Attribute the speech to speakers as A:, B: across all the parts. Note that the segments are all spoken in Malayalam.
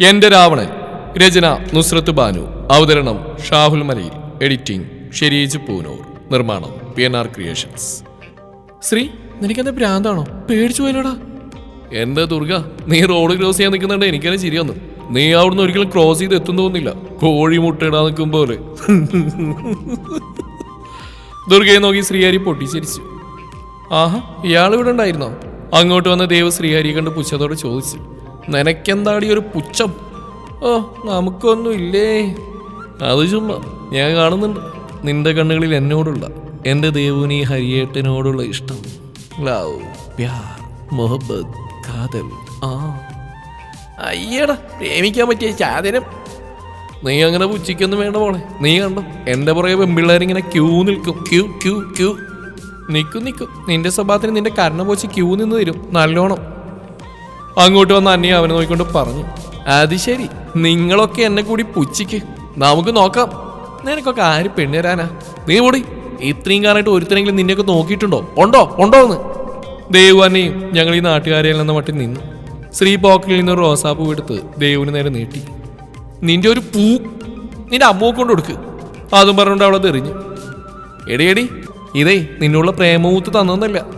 A: എന്റെ രാവണൻ രചന നുസ്രത്ത് ബാനു. അവതരണം ഷാഹുൽ മലയിൽ. എഡിറ്റിംഗ് ഷെരീജ് പൂനൂർ. നിർമ്മാണം P N R creations. Sree നിനക്കെന്താ ഭ്രാന്താണോ? പേടിച്ചു പോയല്ലോടാ. എന്താ ദുർഗ? നീ റോഡ് ക്രോസ് ചെയ്യാൻ നിൽക്കുന്നുണ്ട്. എനിക്കെന്നെ ശരിയാന്ന് നീ അവിടുന്ന് ഒരിക്കലും ക്രോസ് ചെയ്ത് എത്തും തോന്നില്ല കോഴി മുട്ടയിടാൻ നിൽക്കും പോലെ. ദുർഗയെ നോക്കി ശ്രീഹരി പൊട്ടിച്ചിരിച്ചു. ആഹാ ഇയാൾ ഇവിടെ ഉണ്ടായിരുന്നോ? അങ്ങോട്ട് വന്ന ദേവ് ശ്രീഹരിയെ കണ്ട് പുച്ഛത്തോടെ ചോദിച്ചു. നിനക്കെന്താടി ഒരു പുച്ഛം? ഓ നമുക്കൊന്നും ഇല്ലേ? അത് ചുമ്മാ ഞാൻ കാണുന്നുണ്ട്. നിന്റെ കണ്ണുകളിൽ എന്നോടുള്ള എന്റെ ദേവുനി ഹരിയേട്ടനോടുള്ള ഇഷ്ടം. ലവ് പ്യാർ മൊഹബത് കാതൽ ആ. അയ്യടാ പ്രേമിക്കാൻ പറ്റിയ ചാതനം. നീ അങ്ങനെ പുച്ഛിക്കൊന്നും വേണ്ട പോളെ നീ കണ്ടോ എന്റെ പുറകെ പെമ്പിള്ളേരിങ്ങനെ ക്യൂ നിൽക്കും. Queue queue queue. നിൽക്കും നിൽക്കും നിന്റെ സ്വഭാവത്തിന് നിന്റെ കരണ പോച്ച് ക്യൂ നിന്ന് തരും. നല്ലോണം. അങ്ങോട്ട് വന്ന അന്യ അവനെ നോക്കിക്കൊണ്ട് പറഞ്ഞു അത് ശരി നിങ്ങളൊക്കെ എന്നെ കൂടി പുച്ഛിക്ക്. നമുക്ക് നോക്കാം. നിനക്കൊക്കെ ആര് പെണ്ണ് തരാനാ? നീ കൂടി ഇത്രയും കാലമായിട്ട് ഒരുത്തരെങ്കിലും നിന്നെയൊക്കെ നോക്കിയിട്ടുണ്ടോ? ഉണ്ടോ? ഉണ്ടോ എന്ന്. ദേവുവാനെയും ഞങ്ങൾ ഈ നാട്ടുകാരിൽ നിന്ന് മട്ടിൽ നിന്നു. ശ്രീ പോക്കലിൽ നിന്ന് റോസാപ്പൂ എടുത്ത് ദേവുവിന് നേരെ നീട്ടി. നിന്റെ ഒരു പൂ. നിന്റെ അമ്മ കൊണ്ട് കൊടുക്ക്. അതും പറഞ്ഞുകൊണ്ട് അവളെ തെറിഞ്ഞു എടി എടി ഇതേ നിന്നുള്ള പ്രേമൂത്ത് തന്നതല്ല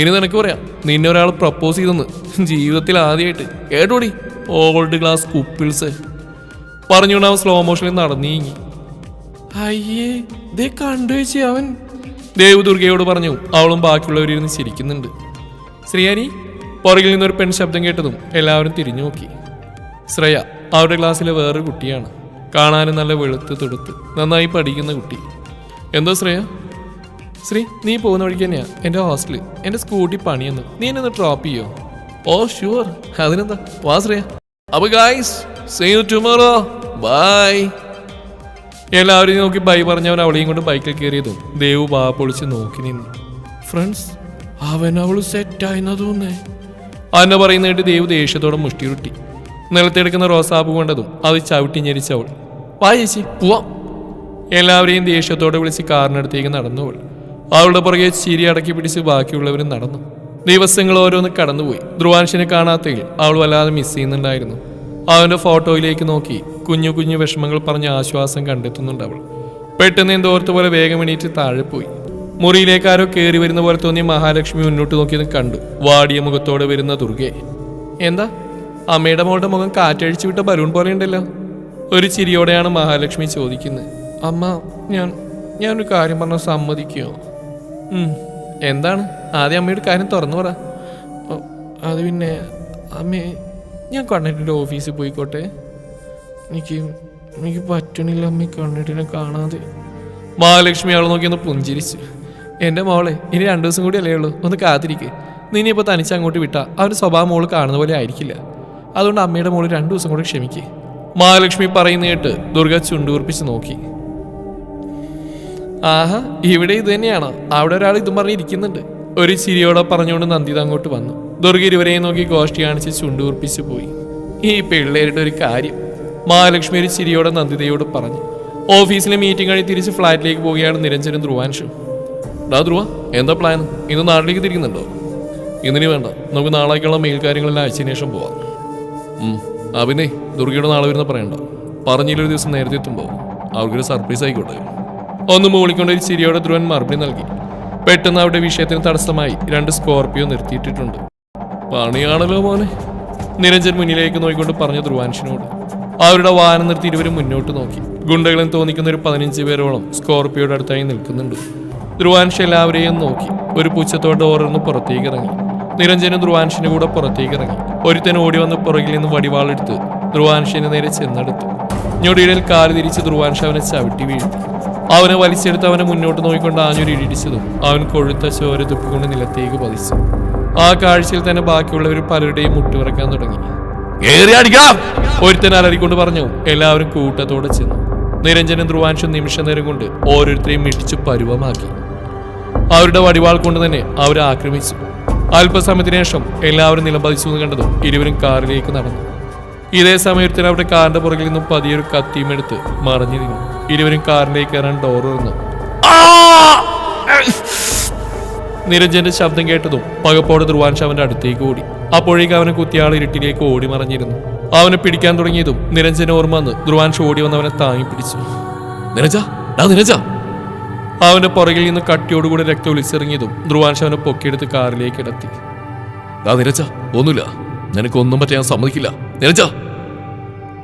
A: ഇനി നിനക്ക് പറയാം നിന്നെ ഒരാൾ പ്രപ്പോസ് ചെയ്തെന്ന്. ജീവിതത്തിൽ ആദ്യമായിട്ട് കേട്ടോടി ഓൾഡ് ഗ്ലാസ് കുപ്പിൾസ് പറഞ്ഞുകൊണ്ട് അവൻ സ്ലോ മോഷനിൽ നടന്നീങ്ങി. അയ്യേ ദേ കണ്ടു വെച്ചേ അവൻ. ദേവ് ദുർഗയോട് പറഞ്ഞു അവളും ബാക്കിയുള്ളവരിരുന്ന് ചിരിക്കുന്നുണ്ട്. ശ്രീഹരി പുറകിൽ നിന്നൊരു പെൺ ശബ്ദം കേട്ടതും എല്ലാവരും തിരിഞ്ഞു നോക്കി. ശ്രേയ അവരുടെ ക്ലാസ്സിലെ വേറൊരു കുട്ടിയാണ്. കാണാനും നല്ല വെളുത്ത് തുടുത്ത് നന്നായി പഠിക്കുന്ന കുട്ടി. എന്തോ ശ്രേയ? ശ്രീ നീ പോകുന്ന വഴിക്ക് തന്നെയാ. എന്റെ ഹോസ്റ്റലിൽ എന്റെ സ്കൂട്ടി പണിയെന്ന്. നീ എന്നെ ഡ്രോപ്പ് ചെയ്യോ? ഓ ഷുവർ അതിനെന്താ? വാ ശ്രേയ അപ്പൊ guys see you tomorrow bye എല്ലാവരെയും നോക്കി ബൈ പറഞ്ഞവൻ അവളെയും കൊണ്ട് ബൈക്കിൽ കയറിയതും ദേവ് ബാ പൊളിച്ച് നോക്കി നിന്നു. ഫ്രണ്ട്സ് അവൻ അവൾ സെറ്റായെന്നാ തോന്നേ അന്ന പറയുന്ന കേട്ട് ദേവ് ദേഷ്യത്തോടെ മുഷ്ടിയുരുട്ടി നിലത്തെടുക്കുന്ന റോസാപ്പ് കൊണ്ടതും അത് ചവിട്ടി ഞെരിച്ചവൾ വാ ചേച്ചി പോവാം. എല്ലാവരെയും ദേഷ്യത്തോടെ വിളിച്ച് കാറിനടുത്തേക്ക് നടന്നു നടന്നവൾ അവളുടെ പുറകെ ചിരി അടക്കി പിടിച്ച് ബാക്കിയുള്ളവരും നടന്നു. ദിവസങ്ങൾ ഓരോന്ന് കടന്നുപോയി. ധ്രുവാൻഷിനെ കാണാത്തതിൽ അവൾ വല്ലാതെ മിസ് ചെയ്യുന്നുണ്ടായിരുന്നു. അവന്റെ ഫോട്ടോയിലേക്ക് നോക്കി കുഞ്ഞു കുഞ്ഞു വിഷമങ്ങൾ പറഞ്ഞ് ആശ്വാസം കണ്ടെത്തുന്നുണ്ട് അവൾ. പെട്ടെന്ന് എന്തോർത്ത പോലെ വേഗം എണീറ്റ് താഴെ പോയി. മുറിയിലേക്ക് ആരോ കയറി വരുന്ന പോലെ തോന്നിയ മഹാലക്ഷ്മി മുന്നോട്ട് നോക്കിയത് കണ്ടു. വാടിയ മുഖത്തോടെ വരുന്ന ദുർഗയെ. എന്താ? അമ്മയുടെ മോളുടെ മുഖം കാറ്റഴിച്ചു വിട്ട ബലൂൺ പോലെ ഉണ്ടല്ലോ. ഒരു ചിരിയോടെയാണ് മഹാലക്ഷ്മി ചോദിക്കുന്നത്. അമ്മ ഞാൻ ഞാനൊരു കാര്യം പറഞ്ഞ സമ്മതിക്കുമോ എന്താണ്? ആദ്യം അമ്മയുടെ കാര്യം തുറന്നു പറ. അത് പിന്നെ അമ്മേ ഞാൻ കണ്ണേട്ടിന്റെ ഓഫീസിൽ പോയിക്കോട്ടെ. എനിക്ക് എനിക്ക് പറ്റണില്ല അമ്മ കണ്ണേട്ടിനെ കാണാതെ. മഹാലക്ഷ്മി അവളെ നോക്കി ഒന്ന് പുഞ്ചിരിച്ചു. എന്റെ മോളെ ഇനി രണ്ടു ദിവസം കൂടി അല്ലേ ഉള്ളൂ. ഒന്ന് കാത്തിരിക്കേ. നീ ഇപ്പോൾ തനിച്ച് അങ്ങോട്ട് വിട്ടാ അവന്റെ സ്വഭാവം മോൾ കാണുന്ന പോലെ ആയിരിക്കില്ല. അതുകൊണ്ട് അമ്മയുടെ മോൾ രണ്ടു ദിവസം കൂടി ക്ഷമിക്കേ. മഹാലക്ഷ്മി പറയുന്ന കേട്ട് ദുർഗ ചുണ്ടുകുറിപ്പിച്ച് നോക്കി. ആഹാ ഇവിടെ ഇത് തന്നെയാണോ? അവിടെ ഒരാൾ ഇതും പറഞ്ഞിരിക്കുന്നുണ്ട് ഒരു ചിരിയോടെ പറഞ്ഞുകൊണ്ട് നന്ദിത അങ്ങോട്ട് വന്നു. ദുർഗ ഇരുവരെയും നോക്കി ഗോഷ്ടി കാണിച്ച് ചുണ്ടുകൂർപ്പിച്ചു പോയി. ഈ പിള്ളേരുടെ ഒരു കാര്യം. മഹാലക്ഷ്മി ഒരു ചിരിയോടെ നന്ദിതയോട് പറഞ്ഞു. ഓഫീസിലെ മീറ്റിംഗ് കഴിഞ്ഞ് തിരിച്ച് ഫ്ലാറ്റിലേക്ക് പോവുകയാണ് നിരഞ്ജനും ധ്രുവാൻഷും ഡാ ധ്രുവ എന്താ പ്ലാൻ ഇന്ന് നാട്ടിലേക്ക് തിരിക്കുന്നുണ്ടോ? ഇന്നിനി വേണ്ട. നമുക്ക് നാളേക്കുള്ള മെയിൽ കാര്യങ്ങളെല്ലാം അയച്ചതിന് ശേഷം പോവാം. അഭിനയ് ദുർഗയുടെ നാളെ വരുന്ന പറയണ്ട. പറഞ്ഞില്ലൊരു ദിവസം നേരത്തെ എത്തുമ്പോൾ അവർക്കൊരു സർപ്രൈസ് ആയിക്കോട്ടെ. ഒന്ന് മൂളിക്കൊണ്ട് ഒരു ചിരിയോടെ ധ്രുവൻ മറുപടി നൽകി. പെട്ടെന്ന് അവിടെ വിഷയത്തിന് തടസ്സമായി രണ്ട് സ്കോർപ്പിയോ നിർത്തിയിട്ടിട്ടുണ്ട്. പണിയാണല്ലോ മോനെ. നിരഞ്ജൻ മുന്നിലേക്ക് നോക്കിക്കൊണ്ട് പറഞ്ഞു ധ്രുവാൻഷിനോട്. അവരുടെ വാഹനം നിർത്തി ഇരുവരും മുന്നോട്ട് നോക്കി. ഗുണ്ടകളെന്ന് തോന്നിക്കുന്ന ഒരു പതിനഞ്ച് പേരോളം സ്കോർപ്പിയോടെ അടുത്തായി നിൽക്കുന്നുണ്ട്. ധ്രുവാൻഷ് എല്ലാവരെയും നോക്കി. ഒരു പുച്ഛത്തോടെ ഓരോന്ന് പുറത്തേക്ക് ഇറങ്ങി. നിരഞ്ജനും ധ്രുവാൻഷിന്റെ കൂടെ പുറത്തേക്ക് ഇറങ്ങി. ഒരുത്തൻ ഓടി വന്ന് പുറകിൽ നിന്ന് വടിവാളെടുത്ത് ധ്രുവാൻഷിന്റെ നേരെ ചെന്നെടുത്തു. ഞൊടിയിടയിൽ കാൽ തിരിച്ച് ധ്രുവാൻഷ് അവനെ ചവിട്ടി വീഴ്ത്തി. അവനെ വലിച്ചെടുത്ത് അവനെ മുന്നോട്ട് നോക്കിക്കൊണ്ട് ആഞ്ഞൊരു ഇടിച്ചതും അവൻ കൊഴുത്ത ചോര തുപ്പിക്കൊണ്ട് നിലത്തേക്ക് പതിച്ചു. ആ കാഴ്ചയിൽ തന്നെ ബാക്കിയുള്ളവർ പലരുടെയും മുട്ടുവിറക്കാൻ തുടങ്ങി! ഒരുത്തൻ അലറിക്കൊണ്ട് പറഞ്ഞു എല്ലാവരും കൂട്ടത്തോടെ ചെന്നു. നിരഞ്ജനും ധ്രുവാൻഷും നിമിഷ നേരം കൊണ്ട് ഓരോരുത്തരെയും ഇടിച്ചു പരുവമാക്കി. അവരുടെ വടിവാൾ കൊണ്ട് തന്നെ അവരെ ആക്രമിച്ചു. അല്പസമയത്തിനു ശേഷം എല്ലാവരും നിലംപതിച്ചു എന്ന് കണ്ടതും ഇരുവരും കാറിലേക്ക് നടന്നു. ഇതേ സമയത്തിന് അവിടെ കാറിന്റെ പുറകിൽ നിന്നും പതിയൊരു കത്തിയും എടുത്ത് മറിഞ്ഞു നിന്നു ഇരുവരും കാറിലേക്ക് കയറാൻ ഡോർ തുറന്നു. നിരഞ്ജന്റെ ശബ്ദം കേട്ടതും പകപ്പോടെ ധ്രുവാൻഷ് അവന്റെ അടുത്തേക്ക് ഓടി. അപ്പോഴേക്ക് അവനെ കുത്തിയാൾ ഇരുട്ടിലേക്ക് ഓടി മറഞ്ഞിരുന്നു. അവനെ പിടിക്കാൻ തുടങ്ങിയതും നിരഞ്ജന ഓർമ്മ വന്ന് ധ്രുവാൻഷ് ഓടി വന്ന് അവനെ താങ്ങി പിടിച്ചു. നിരജ അവന്റെ പുറകിൽ നിന്ന് കട്ടിയോടുകൂടി രക്തം ഒലിച്ചിറങ്ങിയതും ധ്രുവാൻഷ് അവനെ പൊക്കിയെടുത്ത് കാറിലേക്ക് ഇടത്തി നിരജ ഒന്നുമില്ല. നിനക്കൊന്നും പറ്റാൻ സമ്മതിക്കില്ല. നിരജ?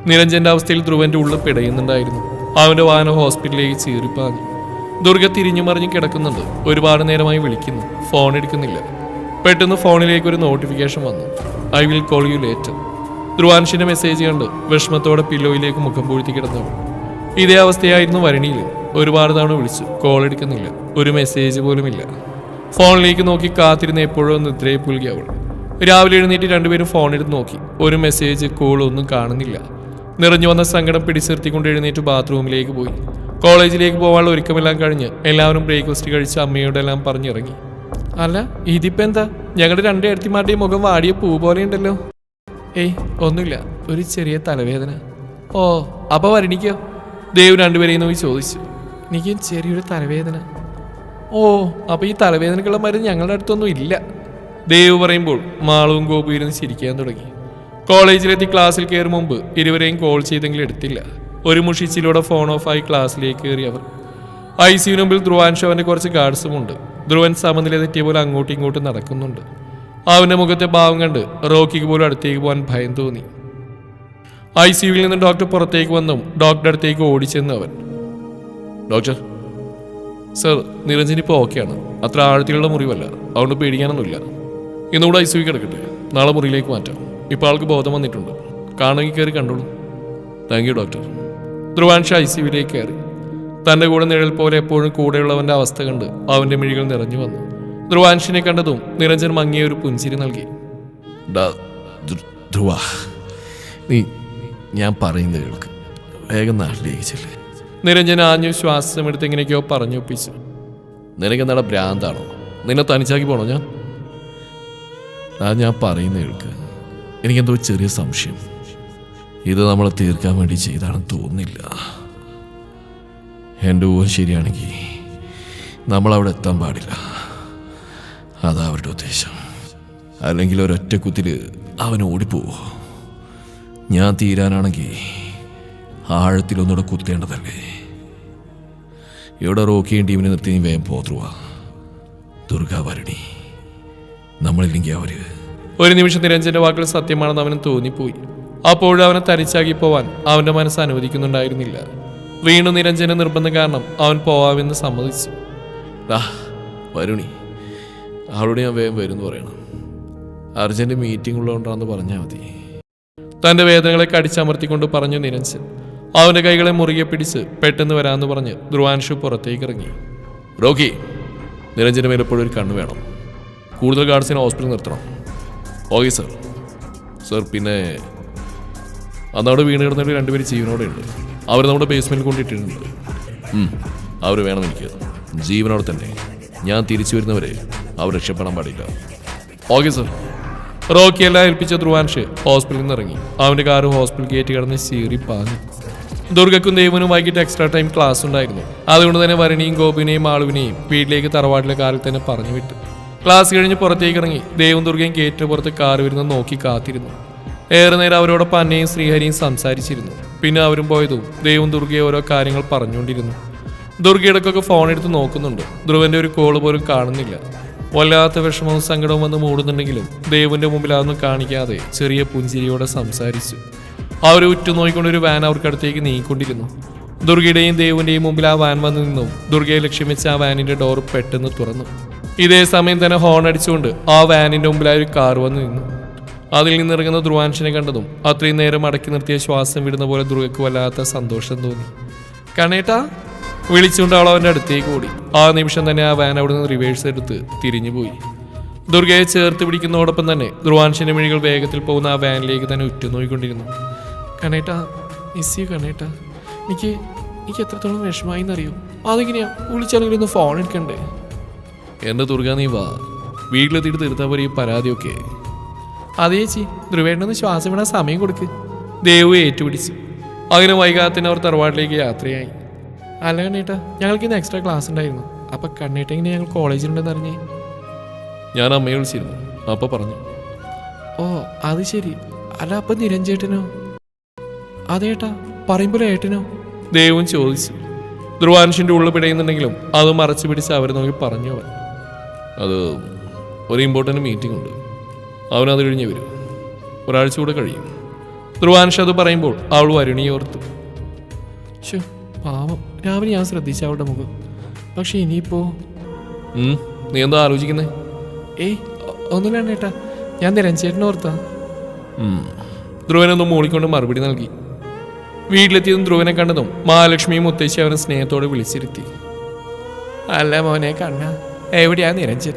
A: നിരഞ്ജന്റെ അവസ്ഥയിൽ ധ്രുവന്റെ ഉള്ളിൽ പിടയുന്നുണ്ടായിരുന്നു. അവന്റെ വാഹനം ഹോസ്പിറ്റലിലേക്ക് ചീറിപ്പാഞ്ഞു ദുർഗ തിരിഞ്ഞു മറിഞ്ഞു കിടക്കുന്നുണ്ട്. ഒരുപാട് നേരമായി വിളിക്കുന്നു. ഫോൺ എടുക്കുന്നില്ല. പെട്ടെന്ന് ഫോണിലേക്ക് ഒരു നോട്ടിഫിക്കേഷൻ വന്നു. I will call you later. ധ്രുവാൻഷിന്റെ message കണ്ട് വിഷമത്തോടെ പില്ലോയിലേക്ക് മുഖം പൂഴ്ത്തി കിടന്നു ഇതേ അവസ്ഥയായിരുന്നു വരണിയിൽ. ഒരുപാട് തവണ വിളിച്ചു. കോൾ എടുക്കുന്നില്ല. ഒരു മെസ്സേജ് പോലുമില്ല. ഫോണിലേക്ക് നോക്കി കാത്തിരുന്ന എപ്പോഴും നിദ്രയെ പുൽകി അവൾ. രാവിലെ എഴുന്നേറ്റ് രണ്ടുപേരും ഫോൺ എടുത്ത് നോക്കി. ഒരു മെസ്സേജ് കോൾ ഒന്നും കാണുന്നില്ല. നിറഞ്ഞു വന്ന സങ്കടം പിടിച്ചിർത്തിക്കൊണ്ട് എഴുന്നേറ്റ് ബാത്റൂമിലേക്ക് പോയി. കോളേജിലേക്ക് പോകാനുള്ള ഒരുക്കമെല്ലാം കഴിഞ്ഞ് എല്ലാവരും ബ്രേക്ക്ഫാസ്റ്റ് കഴിച്ച് അമ്മയോടെല്ലാം പറഞ്ഞിറങ്ങി. അല്ല ഇതിപ്പോ എന്താ? ഞങ്ങളുടെ രണ്ട് മുഖം വാടിയ പൂ പോലെ ഉണ്ടല്ലോ. ഏയ് ഒന്നുമില്ല. ഒരു ചെറിയ തലവേദന. ഓ അപ്പൊ വരണിക്കോ? ദേവ് രണ്ടുപേരെയും നോക്കി ചോദിച്ചു. എനിക്ക് ചെറിയൊരു തലവേദന. ഓ അപ്പൊ ഈ തലവേദനക്കുള്ള മരുന്ന് ഞങ്ങളുടെ അടുത്തൊന്നും ഇല്ല. ദേവ് പറയുമ്പോൾ മാളവും ഗോപു ഇരുന്ന് ചിരിക്കാൻ തുടങ്ങി. കോളേജിലെത്തി ക്ലാസ്സിൽ കയറും മുമ്പ് ഇരുവരെയും കോൾ ചെയ്തെങ്കിലും എടുത്തില്ല. ഒരു മുഷിച്ചിലൂടെ ഫോൺ ഓഫായി ക്ലാസ്സിലേക്ക് കയറി അവർ. ഐ സിയു മുമ്പിൽ ധ്രുവാൻഷവന്റെ കുറച്ച് ഗാർഡ്സുമുണ്ട് ധ്രുവൻ സമനില തെറ്റിയ പോലെ അങ്ങോട്ടും ഇങ്ങോട്ടും നടക്കുന്നുണ്ട്. അവന്റെ മുഖത്തെ ഭാവം കണ്ട് റോക്കിക്ക് പോലും അടുത്തേക്ക് പോകാൻ ഭയം തോന്നി. ഐ സിയുവിൽ നിന്ന് ഡോക്ടർ പുറത്തേക്ക് വന്നും ഡോക്ടറുടെ അടുത്തേക്ക് ഓടിച്ചെന്ന് അവൻ. ഡോക്ടർ സർ നിരഞ്ജൻ ഇപ്പോൾ ഓക്കെയാണ്. അത്ര ആഴത്തിലുള്ള മുറിവല്ല. അതുകൊണ്ട് പേടിക്കാനൊന്നുമില്ല. ഇന്നുകൂടെ ഐ സിക്ക് കിടക്കട്ടെ. നാളെ മുറിയിലേക്ക് മാറ്റാം. ഇപ്പോൾ ആൾക്ക് ബോധം വന്നിട്ടുണ്ട്. കാണുകയും കയറി കണ്ടോളൂ. താങ്ക് യു ഡോക്ടർ ധ്രുവാൻഷ ഐ സിയുവിലേക്ക് കയറി. തന്റെ കൂടെ നിഴൽ പോലെ എപ്പോഴും കൂടെയുള്ളവന്റെ അവസ്ഥ കണ്ട് അവന്റെ മിഴികൾ നിറഞ്ഞു വന്നു. ധ്രുവാൻഷിനെ കണ്ടതും നിരഞ്ജൻ മങ്ങിയ ഒരു പുഞ്ചിരി നൽകി.
B: ധ്രുവ നീ ഞാൻ പറയുന്നത് കേൾക്ക്. വേഗം നാട്ടിലേക്ക് ചെല്ലേ.
A: നിരഞ്ജൻ ആഞ്ഞു ശ്വാസമെടുത്ത് എങ്ങനെയൊക്കെയോ പറഞ്ഞൊപ്പിച്ചു.
B: നിനക്ക് നിനക്കെന്താടാ ഭ്രാന്താണോ? നിന്നെ തനിച്ചാക്കി പോണോ ഞാൻ? ആ ഞാൻ പറയുന്ന കേൾക്ക്. എനിക്കെന്തോ ചെറിയ സംശയം. ഇത് നമ്മൾ തീർക്കാൻ വേണ്ടി ചെയ്താണെന്ന് തോന്നുന്നില്ല. എന്റെ ഊഹം ശരിയാണെങ്കിൽ നമ്മൾ അവിടെ എത്താൻ പാടില്ല. അതാ അവരുടെ ഉദ്ദേശം. അല്ലെങ്കിൽ ഒരൊറ്റ കുത്തിൽ അവൻ ഓടിപ്പോവോ. ഞാൻ തീരാനാണെങ്കിൽ ആഴത്തിലൊന്നുകൂടെ കുത്തേണ്ടതല്ലേ? ഇവിടെ റോക്കിയും ടീമിനെ നിർത്തി വേഗം പോത്രുവാ ദുർഗാഭരണി നമ്മളില്ലെങ്കിൽ അവർ
A: ഒരു നിമിഷം നിരഞ്ജന്റെ വാക്കുകൾ സത്യമാണെന്ന് അവന് തോന്നിപ്പോയി. അപ്പോഴും അവനെ തരിച്ചാക്കി പോവാൻ അവന്റെ മനസ്സ് അനുവദിക്കുന്നുണ്ടായിരുന്നില്ല. വീണു നിരഞ്ജന്റെ നിർബന്ധം കാരണം അവൻ പോവാമെന്ന് സമ്മതിച്ചു.
B: വരുണി. അവളോട് ഞാൻ വേഗം വരുമെന്ന് പറയണം. അർജന്റ് മീറ്റിംഗ് ഉള്ളതുകൊണ്ടാണെന്ന് പറഞ്ഞാൽ മതി.
A: തന്റെ വേദനകളെ കടിച്ചമർത്തിക്കൊണ്ട് പറഞ്ഞു നിരഞ്ജൻ. അവന്റെ കൈകളെ മുറുകെ പിടിച്ച് പെട്ടെന്ന് വരാമെന്ന് പറഞ്ഞ് ധ്രുവാൻഷു പുറത്തേക്ക് ഇറങ്ങി.
B: റോക്കി നിരഞ്ജന മേലെപ്പോഴും ഒരു കണ്ണ് വേണം. കൂടുതൽ ഗാർഡ്സിനെ ഹോസ്പിറ്റലിൽ നിർത്തണം. ഓക്കെ സർ സർ പിന്നെ അന്നവിടെ വീണ് കിടന്നിട്ട് രണ്ടുപേര് ജീവനോടെ ഉണ്ട്. അവർ നമ്മുടെ ബേസ്മെന്റിൽ കൊണ്ടിട്ടിട്ടുണ്ട് അവർ വേണം എനിക്ക്. ജീവനോടെ തന്നെ. ഞാൻ തിരിച്ചു വരുന്നവരെ അവർ രക്ഷപ്പെടാൻ പാടില്ല.
A: ഓക്കെ സർ റോക്കി എല്ലാം ഏൽപ്പിച്ച ധ്രുവാൻഷ് ഹോസ്പിറ്റലിൽ നിന്ന് ഇറങ്ങി അവന്റെ കാറ് ഹോസ്പിറ്റൽ ഗേറ്റ് കടന്ന് സീറി പാഞ്ഞു. ദുർഗക്കും ദേവനും വൈകിട്ട് എക്സ്ട്രാ ടൈം ക്ലാസ് ഉണ്ടായിരുന്നു. അതുകൊണ്ട് തന്നെ വരണിയും ഗോപിനെയും ആളുവിനെയും വീട്ടിലേക്ക് തറവാട്ടിലെ കാറിൽ തന്നെ പറഞ്ഞു വിട്ടു. ക്ലാസ് കഴിഞ്ഞ് പുറത്തേക്ക് ഇറങ്ങി ദേവും ദുർഗയും ഗേറ്റിന് പുറത്ത് കാർ വരുന്ന നോക്കി കാത്തിരുന്നു. ഏറെ നേരം അവരോടൊപ്പം അന്നയും ശ്രീഹരിയും സംസാരിച്ചിരുന്നു. പിന്നെ അവരും പോയതും ദേവും ദുർഗയും ഓരോ കാര്യങ്ങൾ പറഞ്ഞുകൊണ്ടിരുന്നു. ദുർഗ ഇടയ്ക്കൊക്കെ ഫോൺ എടുത്ത് നോക്കുന്നുണ്ട്. ധ്രുവന്റെ ഒരു കോൾ പോലും കാണുന്നില്ല. വല്ലാത്ത വിഷമവും സങ്കടവും വന്ന് മൂടുന്നുണ്ടെങ്കിലും ദേവന്റെ മുമ്പിൽ അതൊന്നും കാണിക്കാതെ ചെറിയ പുഞ്ചിരിയോടെ സംസാരിച്ചു. അവർ ഉറ്റുനോയിക്കൊണ്ടൊരു വാൻ അവർക്കടുത്തേക്ക് നീങ്ങിക്കൊണ്ടിരുന്നു. ദുർഗയുടെയും ദേവന്റെയും മുമ്പിൽ ആ വാൻ വന്നു നിന്നും. ദുർഗയെ ലക്ഷ്യം വെച്ച് ആ വാനിന്റെ ഡോർ പെട്ടെന്ന് തുറന്നു. ഇതേ സമയം തന്നെ ഹോൺ അടിച്ചുകൊണ്ട് ആ വാനിന്റെ മുമ്പിലായി ഒരു കാർ വന്നു നിന്നു. അതിൽ നിന്നിറങ്ങുന്ന ധ്രുവാൻഷിനെ കണ്ടതും അത്രയും നേരം അടക്കി നിർത്തിയ ശ്വാസം വിടുന്ന പോലെ ദുർഗയ്ക്ക് വല്ലാത്ത സന്തോഷം തോന്നി. കണേട്ടാ വിളിച്ചുകൊണ്ട് അവൾ അവന്റെ അടുത്തേക്ക് ഓടി. ആ നിമിഷം തന്നെ ആ വാൻ അവിടെ നിന്ന് റിവേഴ്സ് എടുത്ത് തിരിഞ്ഞുപോയി ദുർഗയെ ചേർത്ത് പിടിക്കുന്നതോടൊപ്പം തന്നെ ധ്രുവാൻഷിന്റെ മിഴികൾ വേഗത്തിൽ പോകുന്ന ആ വാനിലേക്ക് തന്നെ ഉറ്റുനോയിക്കൊണ്ടിരുന്നു. കണേട്ടാ മിസ് യു കണേട്ടാ എനിക്ക് എനിക്ക് എത്രത്തോളം വിഷമായി എന്നറിയോ? അതെങ്ങനെയാ? വിളിച്ചാണെങ്കിലും ഒന്ന് ഫോൺ എടുക്കണ്ടേ?
B: എന്റെ ദുർഗ നീ വാ. വീട്ടിലെത്തിയിട്ട് തീർത്താൽ പോലെ ഈ പരാതിയൊക്കെ.
A: അതേ ചേച്ചി ധ്രുവേണ്ടെന്ന് ശ്വാസം വിടാൻ സമയം കൊടുക്ക്. ദേവു ഏറ്റുപിടിച്ചു. അങ്ങനെ വൈകാത്തിന് അവർ തറവാട്ടിലേക്ക് യാത്രയായി. അല്ല കണ്ണേട്ടാ ഞങ്ങൾക്ക് ഇന്ന് എക്സ്ട്രാ ക്ലാസ് ഉണ്ടായിരുന്നു. അപ്പൊ കണ്ണേട്ട ഇങ്ങനെ ഞങ്ങൾ കോളേജിലുണ്ടെന്ന് അറിഞ്ഞേ?
B: ഞാൻ അമ്മയെ വിളിച്ചിരുന്നു. അപ്പൊ പറഞ്ഞു.
A: ഓ അത് ശരി. അല്ല അപ്പൊ നിരഞ്ജേട്ടനോ? അതേട്ടാ പറയുമ്പോൾ ഏട്ടനോ? ദേവും ചോദിച്ചു. ധ്രുവാൻഷിന്റെ ഉള്ളിൽ പിടയുന്നുണ്ടെങ്കിലും അത് മറച്ചു പിടിച്ച് അവർ നോക്കി പറഞ്ഞു അവൻ.
B: അത് ഒരു ഇമ്പോർട്ടന്റ് മീറ്റിംഗ് ഉണ്ട്. അവനത് കഴിഞ്ഞ് വരും. ഒരാഴ്ച കൂടെ കഴിയും.
A: ധ്രുവാൻഷ അത് പറയുമ്പോൾ അവൾ വരുണിയെ ഓർത്തു. പാവം. രാവിലെ ഞാൻ ശ്രദ്ധിച്ച അവളുടെ മുഖം. പക്ഷെ ഇനിയിപ്പോ?
B: നീ എന്താ ആലോചിക്കുന്നേ?
A: ഏയ് ഒന്നുമില്ല ഏട്ടാ ഞാൻ നിരഞ്ചേട്ടനെ ഓർത്താ.
B: ഉം,
A: ധ്രുവനൊന്നും മൂളിക്കൊണ്ട് മറുപടി നൽകി. വീട്ടിലെത്തിയതും ധ്രുവനെ കണ്ടതും മഹാലക്ഷ്മിയും മുത്തശ്ശി അവനെ സ്നേഹത്തോടെ വിളിച്ചിരുത്തി. അല്ല മോനെ കണ്ണ. എവിടെയാ നിരഞ്ജൻ.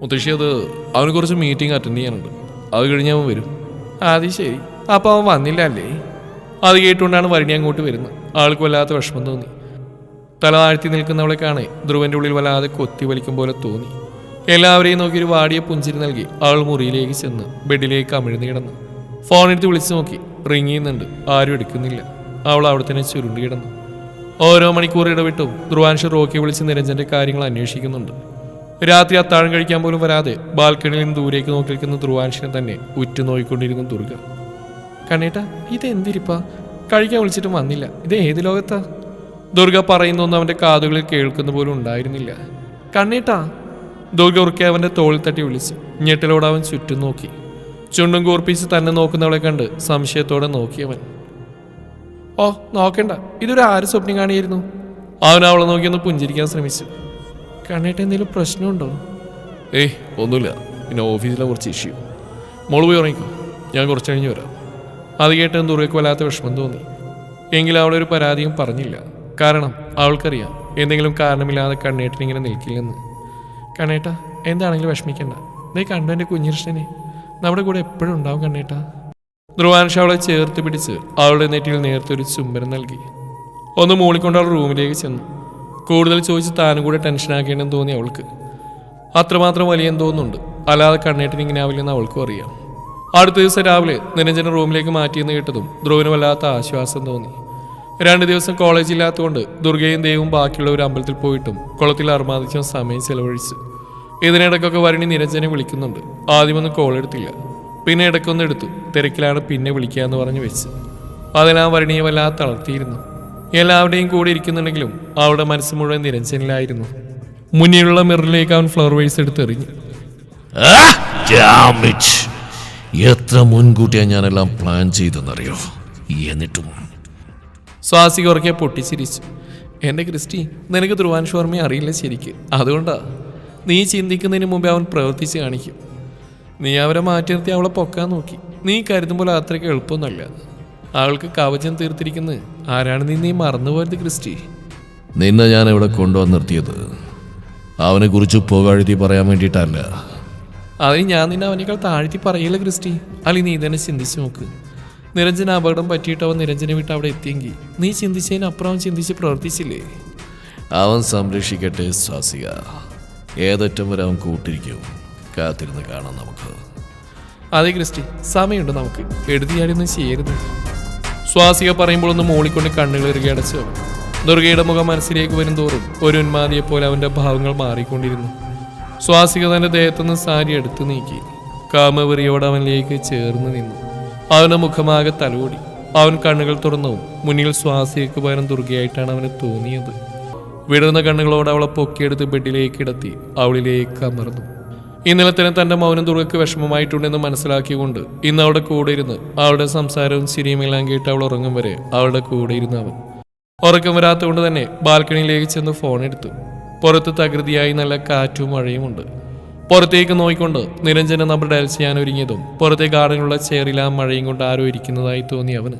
B: മുത്തശ്ശി അത് അവന് കുറച്ച് മീറ്റിംഗ് അറ്റൻഡ് ചെയ്യാനുണ്ട്. അത് കഴിഞ്ഞ് അവൻ വരും.
A: അത് ശരി. അപ്പോൾ അവൻ വന്നില്ല അല്ലേ അത് കേട്ടുകൊണ്ടാണ് വരണി അങ്ങോട്ട് വരുന്നത്. ആൾക്ക് വല്ലാത്ത വിഷമം തോന്നി. തല താഴ്ത്തി നിൽക്കുന്നവളെ കാണെ ധ്രുവന്റെ ഉള്ളിൽ വല്ലാതെ കൊത്തി വലിക്കും പോലെ തോന്നി. എല്ലാവരെയും നോക്കി ഒരു വാടിയ പുഞ്ചിരി നൽകി അവൾ മുറിയിലേക്ക് ചെന്ന് ബെഡിലേക്ക് അമിഴ്ന്നു കിടന്നു. ഫോൺ എടുത്ത് വിളിച്ചു നോക്കി റിങ് ചെയ്യുന്നുണ്ട്. ആരും എടുക്കുന്നില്ല. അവൾ അവിടെ തന്നെ ചുരുണ്ടി കിടന്നു. ഓരോ മണിക്കൂർ ഇടവിട്ടും ധ്രുവാൻഷ് റോക്കി വിളിച്ച് നിരഞ്ജന്റെ കാര്യങ്ങൾ അന്വേഷിക്കുന്നുണ്ട്. രാത്രി അത്താഴം കഴിക്കാൻ പോലും വരാതെ ബാൽക്കണിയിൽ നിന്ന് ദൂരേക്ക് നോക്കി നിൽക്കുന്ന ധ്രുവാൻഷിനെ തന്നെ ഉറ്റുനോക്കിക്കൊണ്ടിരുന്നു ദുർഗ. കണ്ണേട്ടാ ഇത് എന്തിരിപ്പാ? കഴിക്കാൻ വിളിച്ചിട്ടും വന്നില്ല. ഇത് ഏത് ലോകത്താ? ദുർഗ പറയുന്നൊന്നും അവന്റെ കാതുകളിൽ കേൾക്കുന്ന പോലും ഉണ്ടായിരുന്നില്ല. കണ്ണേട്ടാ. ദുർഗ ഉറക്കെ അവന്റെ തോളിൽ തട്ടി വിളിച്ചു ഞെട്ടിലോടെ അവൻ ചുറ്റും നോക്കി. ചുണ്ടും കൂർപ്പിച്ച് തന്നെ നോക്കുന്നവളെ കണ്ട് സംശയത്തോടെ നോക്കിയവൻ. ഓ നോക്കണ്ട. ഇതൊരു ആര് സ്വപ്നം കാണിയായിരുന്നു? അവൻ അവളെ നോക്കിയൊന്ന് പുഞ്ചിരിക്കാൻ ശ്രമിച്ചു. കണ്ണേട്ട എന്തെങ്കിലും പ്രശ്നമുണ്ടോ?
B: ഏയ് ഒന്നുമില്ല. പിന്നെ ഓഫീസിലെ കുറച്ച് ഇഷ്യൂ. മോൾ പോയി ഉറങ്ങിക്കോ. ഞാൻ കുറച്ച് കഴിഞ്ഞ് വരാം.
A: അത് കേട്ട് ദുർഗയ്ക്ക് വല്ലാത്ത വിഷമം തോന്നി. എങ്കിലും അവളൊരു പരാതിയും പറഞ്ഞില്ല. കാരണം അവൾക്കറിയാം എന്തെങ്കിലും കാരണമില്ലാതെ കണ്ണേട്ടൻ ഇങ്ങനെ നിൽക്കില്ലെന്ന്. കണ്ണേട്ട എന്താണെങ്കിലും വിഷമിക്കണ്ട. നീ കണ്ടു എന്റെ കുഞ്ഞികൃഷ്ണനെ? നമ്മുടെ കൂടെ എപ്പോഴും ഉണ്ടാവും കണ്ണേട്ട. ധ്രുവാൻഷ അവളെ ചേർത്ത് പിടിച്ച് അവളുടെ നെറ്റിയിൽ നേരത്തെ ഒരു ചുംബനം നൽകി. ഒന്ന് മൂളിക്കൊണ്ട് അവൾ റൂമിലേക്ക് ചെന്നു. കൂടുതൽ ചോദിച്ച് താനും കൂടെ ടെൻഷനാക്കേണ്ടെന്ന് തോന്നി അവൾക്ക്. അത്രമാത്രം വലിയ തോന്നുന്നുണ്ട് അല്ലാതെ കണ്ണേട്ടിന് ഇങ്ങനെ ആവില്ലെന്ന് അവൾക്കും അറിയാം. അടുത്ത ദിവസം രാവിലെ നിരഞ്ജന റൂമിലേക്ക് മാറ്റിയെന്ന് കേട്ടതും ധ്രുവന് വല്ലാത്ത ആശ്വാസം തോന്നി. രണ്ട് ദിവസം കോളേജ് ഇല്ലാത്തതുകൊണ്ട് ദുർഗയും ദേവും ബാക്കിയുള്ള ഒരു അമ്പലത്തിൽ പോയിട്ടും കുളത്തിൽ അർമാദിച്ചും സമയം ചെലവഴിച്ചു. ഇതിനിടയ്ക്കൊക്കെ വരണി നിരഞ്ജനെ വിളിക്കുന്നുണ്ട്. ആദ്യമൊന്നും കോൾ എടുത്തില്ല. പിന്നെ ഇടയ്ക്കൊന്ന് എടുത്തു. തിരക്കിലാണ് പിന്നെ വിളിക്കാന്ന് പറഞ്ഞു വെച്ച്. അതിലാ വരണിയെ വല്ലാതെ തളർത്തിയിരുന്നു. എല്ലാവരുടെയും കൂടെ ഇരിക്കുന്നുണ്ടെങ്കിലും അവളുടെ മനസ്സ് മുഴുവൻ നിരഞ്ജനിലായിരുന്നു. മുന്നിലുള്ള മിററിലേക്ക് അവൻ ഫ്ലവർ വൈസ് എടുത്തെറിഞ്ഞു.
B: എത്ര മുൻകൂട്ടിയാ ഞാനെല്ലാം പ്ലാൻ ചെയ്തെന്നറിയോ എന്നിട്ടും.
A: സ്വാസി കുറക്കെ പൊട്ടിച്ചിരിച്ചു. എന്റെ ക്രിസ്റ്റി നിനക്ക് ധ്രുവാൻ വർമ്മയെ അറിയില്ല ശരിക്ക്. അതുകൊണ്ടാ. നീ ചിന്തിക്കുന്നതിന് മുമ്പേ അവൻ പ്രവർത്തിച്ച് കാണിക്കും. നീ അവരെ മാറ്റി നിർത്തി അവളെ പൊക്കാൻ നോക്കി. നീ കരുതുമ്പോൾ അത്രയ്ക്ക് എളുപ്പമൊന്നുമല്ല. അവൾക്ക് കവചം തീർത്തിരിക്കുന്നത് ആരാണ് നീ നീ മറന്നുപോയത് ക്രിസ്റ്റി?
B: നിന്നെ ഞാൻ ഇവിടെ കൊണ്ടുവന്ന് നിർത്തിയത്? അവനെ കുറിച്ച് പുകഴ്ത്തി പറയാൻ വേണ്ടിയിട്ടല്ല.
A: അതിന് ഞാൻ നിന്നെ അവനേക്കാൾ താഴ്ത്തി പറയില്ല ക്രിസ്റ്റി. അല്ലെങ്കിൽ നീ തന്നെ ചിന്തിച്ചു നോക്ക്. നിരഞ്ജന അപകടം പറ്റിയിട്ട് അവൻ നിരഞ്ജനെ വിട്ട് അവിടെ എത്തിയെങ്കിൽ നീ ചിന്തിച്ചതിനപ്പുറം അവൻ ചിന്തിച്ച് പ്രവർത്തിച്ചില്ലേ?
B: അവൻ സംരക്ഷിക്കട്ടെ സ്വാസിക ഏതറ്റം വരെ അവൻ കൂട്ടിരിക്കും. കാത്തിരുന്ന് കാണാം നമുക്ക്.
A: അതെ ക്രിസ്റ്റി സമയമുണ്ട് നമുക്ക്. എടുത്തിയാടിയൊന്നും ചെയ്യരുത്. സ്വാസിക പറയുമ്പോൾ ഒന്ന് മൂളിക്കൊണ്ട് കണ്ണുകൾ ഇറുകി അടച്ചു അവൻ ദുർഗയുടെ മുഖം മനസ്സിലേക്ക് വരും തോറും ഒരു ഉന്മാതിയെ പോലെ അവന്റെ ഭാവങ്ങൾ മാറിക്കൊണ്ടിരുന്നു. സ്വാസിക തന്റെ ദേഹത്തുനിന്ന് സാരി എടുത്തു നീക്കി. കാമവെറിയോട് അവനിലേക്ക് ചേർന്ന് നിന്നു. അവന്റെ മുഖമാകെ തലോടി. അവൻ കണ്ണുകൾ തുറന്നു. മുന്നിൽ സ്വാസികയ്ക്ക് പകരം ദുർഗയായിട്ടാണ് അവന് തോന്നിയത്. വിടർന്ന കണ്ണുകളോട് അവളെ പൊക്കിയെടുത്ത് ബെഡിലേക്ക് കിടത്തി അവളിലേക്ക് അമർന്നു. ഇന്നലെ തന്നെ തന്റെ മൗനം ദുർഗയ്ക്ക് വിഷമമായിട്ടുണ്ടെന്ന് മനസ്സിലാക്കിയുകൊണ്ട് ഇന്ന് അവളുടെ കൂടെ ഇരുന്ന് അവളുടെ സംസാരവും ചിരിയുമെല്ലാം കേട്ട് അവൾ ഉറങ്ങും വരെ അവളുടെ കൂടെ ഇരുന്ന് അവൻ. ഉറക്കം വരാത്തതുകൊണ്ട് തന്നെ ബാൽക്കണിയിലേക്ക് ചെന്ന് ഫോൺ എടുത്തു. പുറത്ത് തകൃതിയായി നല്ല കാറ്റും മഴയുമുണ്ട് പുറത്തേക്ക് നോയിക്കൊണ്ട് നിരഞ്ജന നമ്പർ ഡയൽ ചെയ്യാൻ ഒരുങ്ങിയതും പുറത്തെ ഗാർഡനിലുള്ള ചെയറിലാ മഴയും കൊണ്ട് ആരോ ഇരിക്കുന്നതായി തോന്നി അവന്.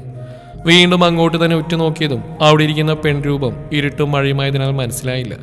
A: വീണ്ടും അങ്ങോട്ട് തന്നെ ഉറ്റുനോക്കിയതും അവിടെ ഇരിക്കുന്ന പെൺരൂപം ഇരുട്ടും മഴയുമായതിനാൽ മനസ്സിലായില്ല.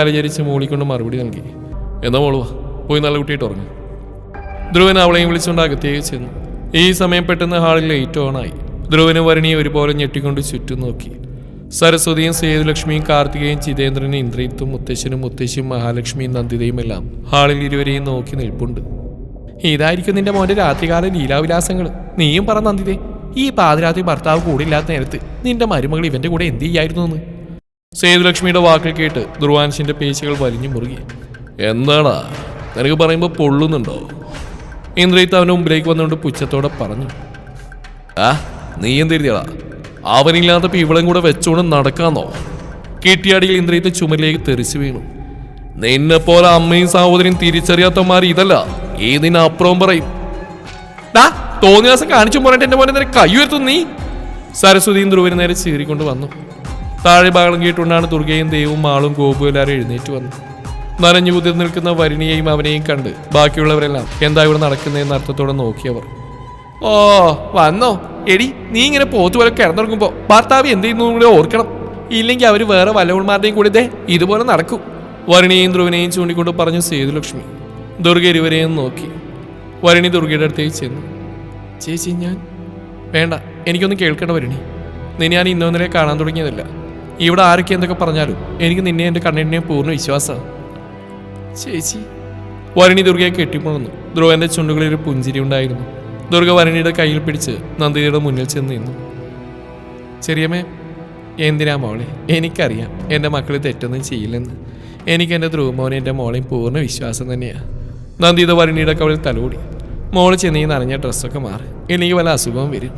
A: തലചരിച്ച് മൂളിക്കൊണ്ട് മറുപടി നൽകി. എന്നാ മോളുവാ പോയി നല്ല കുട്ടിയായിട്ട് ഉറങ്ങി. ധ്രുവൻ അവളെയും വിളിച്ചുകൊണ്ട് അകത്തേക്ക് ചെന്നു. ഈ സമയം പെട്ടെന്ന് ഹാളിൽ ലൈറ്റ് ഓണായി ധ്രുവനും വരണിയെ ഒരുപോലെ ഞെട്ടിക്കൊണ്ട് ചുറ്റും നോക്കി. സരസ്വതിയും സേതുലക്ഷ്മിയും കാർത്തികയും ചിതേന്ദ്രനും ഇന്ദ്രിയത്തും മുത്തശ്ശനും മുത്തശ്ശിയും മഹാലക്ഷ്മിയും നന്ദിതയും എല്ലാം ഹാളിൽ ഇരുവരെയും നോക്കി നിൽപ്പുണ്ട്. ഇതായിരിക്കും നിന്റെ മോന്റെ രാത്രികാല ലീലാവിലാസങ്ങൾ നീയും പറ നന്ദിതേ. ഈ പാതിരാത്രി ഭർത്താവ് കൂടെ ഇല്ലാത്ത നേരത്ത് നിന്റെ മരുമകൾ ഇവന്റെ കൂടെ എന്ത് ചെയ്യായിരുന്നു എന്ന്? സേതുലക്ഷ്മിയുടെ വാക്കിൽ കേട്ട് ധ്രുവാൻഷിന്റെ പേശികൾ വലിഞ്ഞു മുറുകി.
B: എന്താടാ? നിനക്ക് പറയുമ്പോൾ പൊള്ളുന്നുണ്ടോ?
A: ഇന്ദ്രിയത്ത് അവന് മുമ്പിലേക്ക് വന്നുകൊണ്ട് പുച്ഛത്തോടെ പറഞ്ഞു.
B: ആ നീ എന്തിരുത്തിയടാ അവനില്ലാത്തപ്പോ ഇവളും കൂടെ വെച്ചോണ്ട് നടക്കാന്നോ?
A: കിട്ടിയാടിയിൽ ഇന്ദ്രിയത്ത് ചുമലിലേക്ക് തെറിച്ചു വീണു.
B: നിന്നെ പോലെ അമ്മയും സഹോദരിയും തിരിച്ചറിയാത്തമാര് ഇതല്ല. ഈ പറയും.
A: ഡാ തോന്നിയ ദിവസം കാണിച്ചു പോരാട്ട് എന്റെ മോനെ നേരെ കൈ ഉയർത്തുന്നു നീ. സരസ്വതിയും ധ്രുവന് നേരെ ചീറിക്കൊണ്ട് വന്നു. താഴെ ഭാഗം കേട്ടുകൊണ്ടാണ് ദുർഗയും ദേവും മാളും ഗോപു എല്ലാവരും എഴുന്നേറ്റ് വന്നത്. നനഞ്ഞു കുതിർ നിൽക്കുന്ന വരിണിയെയും അവനെയും കണ്ട് ബാക്കിയുള്ളവരെല്ലാം എന്താ ഇവിടെ നടക്കുന്നതെന്ന് അർത്ഥത്തോടെ നോക്കിയവർ. ഓ വന്നോ. എടി നീ ഇങ്ങനെ പോത്തു പോലെ കിടന്നുറങ്ങുമ്പോ ഭർത്താവ് എന്ത് ചെയ്യുന്നു കൂടെ ഓർക്കണം. ഇല്ലെങ്കിൽ അവർ വേറെ വല്ലവന്മാരുടെയും കൂടി ദേ ഇതുപോലെ നടക്കും. വരുണിയെയും ധ്രുവനെയും ചൂണ്ടിക്കൊണ്ട് പറഞ്ഞു സേതുലക്ഷ്മി. ദുർഗ ഇരുവരെയും നോക്കി. വരുണി ദുർഗയുടെ അടുത്തേക്ക് ചെന്നു. ചേച്ചി ഞാൻ വേണ്ട എനിക്കൊന്നും കേൾക്കേണ്ട വരുണി. നിന്നെ ഞാൻ ഇന്നൊന്നിലെ കാണാൻ തുടങ്ങിയതല്ല. ഇവിടെ ആരൊക്കെ എന്തൊക്കെ പറഞ്ഞാലും എനിക്ക് നിന്നെ എന്റെ കണ്ണിനെ പൂർണ വിശ്വാസമാണ്. ചേച്ചി വരണി ദുർഗയെ കെട്ടിപ്പോണു ധ്രുവന്റെ ചുണ്ടുകളിൽ ഒരു പുഞ്ചിരി ഉണ്ടായിരുന്നു. ദുർഗ വരണിയുടെ കയ്യിൽ പിടിച്ച് നന്ദിനിയുടെ മുന്നിൽ ചെന്ന് നിന്നു. ചെറിയമ്മേ എന്തിനാ മോളെ? എനിക്കറിയാം എന്റെ മക്കൾ തെറ്റൊന്നും ചെയ്യില്ലെന്ന്. എനിക്ക് എന്റെ ധ്രുവമോനെ എന്റെ മോളെയും പൂർണ വിശ്വാസം തന്നെയാണ് നന്ദിത വരണിയുടെ കവളിൽ തലോടി. മോൾ ചെന്നീ നനഞ്ഞ ഡ്രസ്സൊക്കെ മാറി. എനിക്ക് വല്ല അസുഖവും വരും.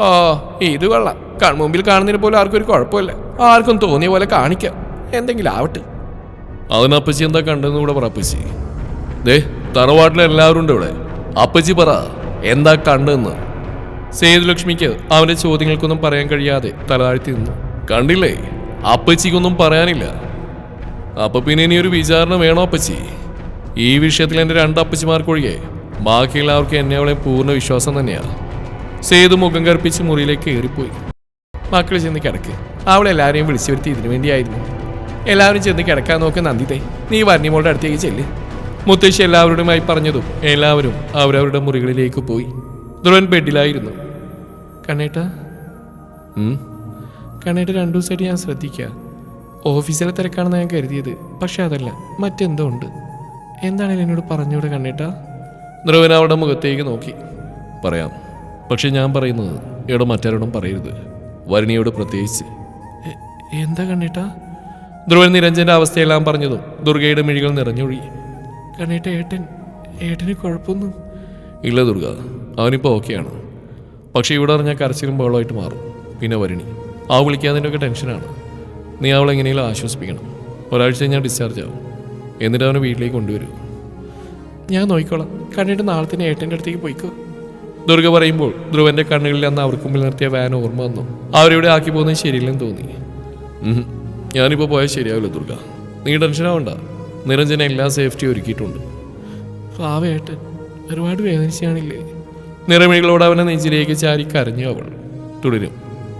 A: ഓ ഇത് കൊള്ളാം. കൺമുമ്പിൽ കാണുന്നതിന് പോലും ആർക്കും ഒരു കുഴപ്പമില്ല. ആർക്കും തോന്നിയ പോലെ കാണിക്കാം. എന്തെങ്കിലും ആവട്ടെ.
B: അതിനപ്പച്ചി എന്താ കണ്ടെന്ന് കൂടെ പറ അപ്പച്ചി. ദേ തറവാട്ടിലെ എല്ലാവരും ഉണ്ട് ഇവിടെ. അപ്പച്ചി പറ എന്താ കണ്ടെന്ന്
A: സേതുലക്ഷ്മിക്ക് അവന്റെ ചോദ്യങ്ങൾക്കൊന്നും പറയാൻ കഴിയാതെ തലതാഴ്ത്തി നിന്നു.
B: കണ്ടില്ലേ? അപ്പച്ചിക്കൊന്നും പറയാനില്ല. അപ്പൊ പിന്നെ ഇനി ഒരു വിചാരണ വേണോ അപ്പച്ചി? ഈ വിഷയത്തിൽ എന്റെ രണ്ട് അപ്പച്ചിമാർക്കൊഴികെ ബാക്കി എല്ലാവർക്കും എന്നെ അവളെ പൂർണ വിശ്വാസം തന്നെയാണ്
A: സേതു മുഖം കറുപ്പിച്ച് മുറിയിലേക്ക് കയറിപ്പോയി മക്കൾ ചെന്ന് കിടക്ക് അവളെല്ലാവരെയും വിളിച്ചു വരുത്തി ഇതിനു വേണ്ടിയായിരുന്നു. എല്ലാവരും ചെന്ന് കിടക്കാൻ നോക്ക് നന്ദിതേ നീ വന്യമോളുടെ അടുത്തേക്ക് ചെല്ല്. മുത്തശ്ശി എല്ലാവരോടുമായി പറഞ്ഞതും എല്ലാവരും അവരവരുടെ മുറികളിലേക്ക് പോയി. ധ്രുവൻ ബെഡിലായിരുന്നു. കണ്ണേട്ട? കണ്ണേട്ട രണ്ടു ദിവസമായിട്ട് ഞാൻ ശ്രദ്ധിക്കുക ഓഫീസിലെ തിരക്കാണെന്ന് ഞാൻ കരുതിയത്. പക്ഷെ അതല്ല മറ്റെന്തോ ഉണ്ട്. എന്താണേലും എന്നോട് പറഞ്ഞൂടെ കണ്ണേട്ട? ധ്രുവൻ അവളുടെ മുഖത്തേക്ക് നോക്കി.
B: പറയാം. പക്ഷെ ഞാൻ പറയുന്നത് ഇവിടെ മറ്റാരോടും പറയരുത്. വരണിയോട് പ്രത്യേകിച്ച്.
A: എന്താ കണ്ണേട്ടാ? ധ്രുവൻ നിരഞ്ജന്റെ അവസ്ഥയെല്ലാം പറഞ്ഞതും ദുർഗയുടെ മിഴികൾ നിറഞ്ഞൊഴി കണ്ണേട്ട ഏട്ടൻ ഏട്ടന് കുഴപ്പമൊന്നും.
B: ഇല്ല ദുർഗ അവനിപ്പോൾ ഓക്കെയാണ്. പക്ഷേ ഇവിടെ അറിഞ്ഞാൽ കരച്ചിലും ബഹളമായിട്ട് മാറും. പിന്നെ വരണി ആ വിളിക്കാതിന്റെ ഒക്കെ ടെൻഷനാണ്. നീ അവളെ എങ്ങനെയെങ്കിലും ആശ്വസിപ്പിക്കണം. ഒരാഴ്ച കഴിഞ്ഞാൽ ഡിസ്ചാർജ് ആവും. എന്നിട്ട് അവനെ വീട്ടിലേക്ക് കൊണ്ടുവരൂ.
A: ഞാൻ നോക്കിക്കോളാം. കണ്ണിട്ട് നാളെ തന്നെ ഏട്ടന്റെ അടുത്തേക്ക് പോയിക്കോ. ദുർഗ പറയുമ്പോൾ ധ്രുവന്റെ കണ്ണുകളിൽ അന്ന് അവർക്ക് മുമ്പിൽ നിർത്തിയ വാൻ ഓർമ്മ വന്നു. അവരിവിടെ ആക്കി പോകുന്നത് ശരിയില്ലെന്ന് തോന്നി.
B: ഞാനിപ്പോൾ പോയാൽ ശരിയാവില്ല ദുർഗ. നീ ടെൻഷൻ ആവണ്ട. നിരഞ്ജന എല്ലാ സേഫ്റ്റി ഒരുക്കിയിട്ടുണ്ട്.
A: പാവ ഒരുപാട് വേദനിച്ചാണില്ലേ. നിറമികളോട് അവനെ നെഞ്ചിലേക്ക് ചാരി കരഞ്ഞു അവൾ.
B: തുടരും.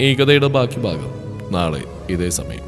B: ഈ കഥയുടെ ബാക്കി ഭാഗം നാളെ ഇതേ സമയം.